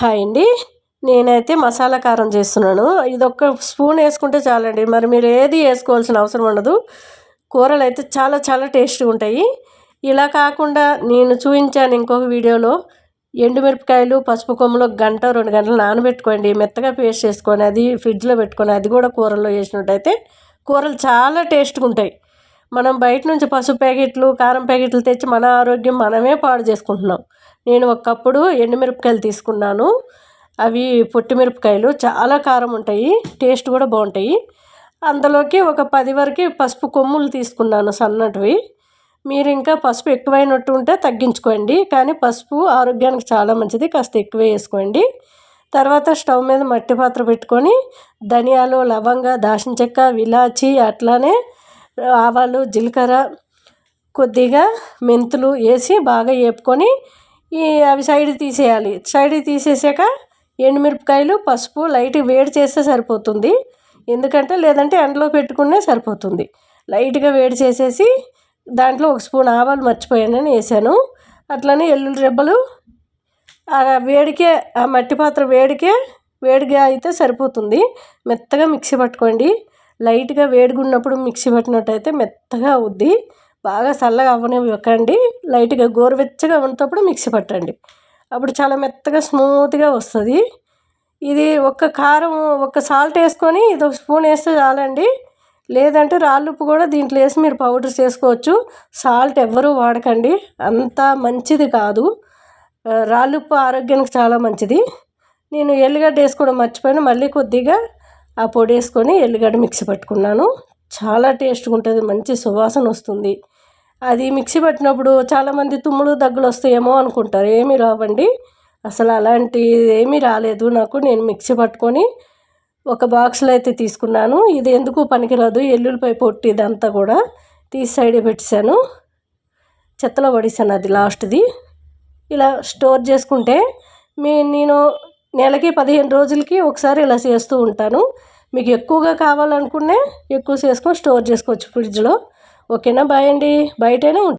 Hi అండి. నేనైతే మసాలా కారం చేస్తున్నాను. ఇది ఒక్క స్పూన్ వేసుకుంటే చాలండి. మరి మీరు ఏది వేసుకోవాల్సిన అవసరం ఉండదు. కూరలు అయితే చాలా చాలా టేస్ట్గా ఉంటాయి. ఇలా కాకుండా నేను చూపించాను ఇంకొక వీడియోలో. ఎండుమిరపకాయలు పసుపు కొమ్మలు గంట రెండు గంటలు నానబెట్టుకోండి. మెత్తగా పేస్ట్ చేసుకొని అది ఫ్రిడ్జ్లో పెట్టుకొని అది కూడా కూరల్లో వేసినట్టయితే కూరలు చాలా టేస్ట్గా ఉంటాయి. మనం బయట నుంచి పసుపు ప్యాకెట్లు కారం ప్యాకెట్లు తెచ్చి మన ఆరోగ్యం మనమే పాడు చేసుకుంటున్నాం. నేను ఒకప్పుడు ఎండుమిరపకాయలు తీసుకున్నాను. అవి పొట్టి మిరపకాయలు చాలా కారం ఉంటాయి టేస్ట్ కూడా బాగుంటాయి. అందులోకి ఒక పది వరకు పసుపు కొమ్ములు తీసుకున్నాను సన్నటివి. మీరు ఇంకా పసుపు ఎక్కువైనట్టు ఉంటే తగ్గించుకోండి కానీ పసుపు ఆరోగ్యానికి చాలా మంచిది కాస్త ఎక్కువ వేసుకోండి. తర్వాత స్టవ్ మీద మట్టి పాత్ర పెట్టుకొని ధనియాలు లవంగ దాచిన చెక్క విలాచి అట్లానే ఆవాలు జీలకర్ర కొద్దిగా మెంతులు వేసి బాగా వేపుకొని ఈ అవి సైడ్ తీసేయాలి. సైడ్ తీసేసాక ఎండుమిరపకాయలు పసుపు లైట్ వేడి చేస్తే సరిపోతుంది. ఎందుకంటే లేదంటే ఎండలో పెట్టుకునే సరిపోతుంది. లైట్గా వేడి చేసేసి దాంట్లో ఒక స్పూన్ ఆవాలు మర్చిపోయానని వేసాను. అట్లనే ఎల్లుల్లి రెబ్బలు ఆ వేడికే ఆ మట్టి పాత్ర వేడికే వేడిగా అయితే సరిపోతుంది. మెత్తగా మిక్సీ పట్టుకోండి. లైట్గా వేడిగా ఉన్నప్పుడు మిక్సీ పట్టినట్టయితే మెత్తగా అవుద్ది. బాగా చల్లగా అవ్వనివ్వకండి లైట్గా గోరువెచ్చగా ఉన్నప్పుడు మిక్సీ పట్టండి. అప్పుడు చాలా మెత్తగా స్మూత్గా వస్తుంది. ఇది ఒక్క కారం ఒక్క సాల్ట్ వేసుకొని ఇది ఒక స్పూన్ వేస్తే చాలండి. లేదంటే రాళ్ళుప్పు కూడా దీంట్లో వేసి మీరు పౌడర్ చేసుకోవచ్చు సాల్ట్ ఎవ్వరూ వాడకండి. అంత మంచిది కాదు. రాళ్ళుప్పు ఆరోగ్యానికి చాలా మంచిది. నేను ఎల్లిగడ్డ వేసుకోవడం మర్చిపోయాను. మళ్ళీ కొద్దిగా ఆ పొడి వేసుకొని ఎల్లిగడ్డ మిక్సీ పట్టుకున్నాను. చాలా టేస్ట్గా ఉంటుంది మంచి సువాసన వస్తుంది. అది మిక్సీ పట్టినప్పుడు చాలామంది తుమ్ములు దగ్గులు వస్తాయేమో అనుకుంటారు ఏమీ రావండి. అసలు అలాంటి ఏమీ రాలేదు నాకు నేను మిక్సీ పట్టుకొని ఒక బాక్స్లో అయితే తీసుకున్నాను. ఇది ఎందుకు పనికిరాదు ఎల్లుల్లిపాయ పొట్టి ఇదంతా కూడా తీసి సైడ్ పెట్టేశాను. చెత్తలో పడేసాను అది లాస్ట్ది. ఇలా స్టోర్ చేసుకుంటే మీ నేను నెలకి పదిహేను రోజులకి ఒకసారి ఇలా చేస్తూ ఉంటాను. మీకు ఎక్కువగా కావాలనుకునే ఎక్కువ చేసుకొని స్టోర్ చేసుకోవచ్చు ఫ్రిడ్జ్లో. ఓకేనా? బాయ్ అండి. బయటనే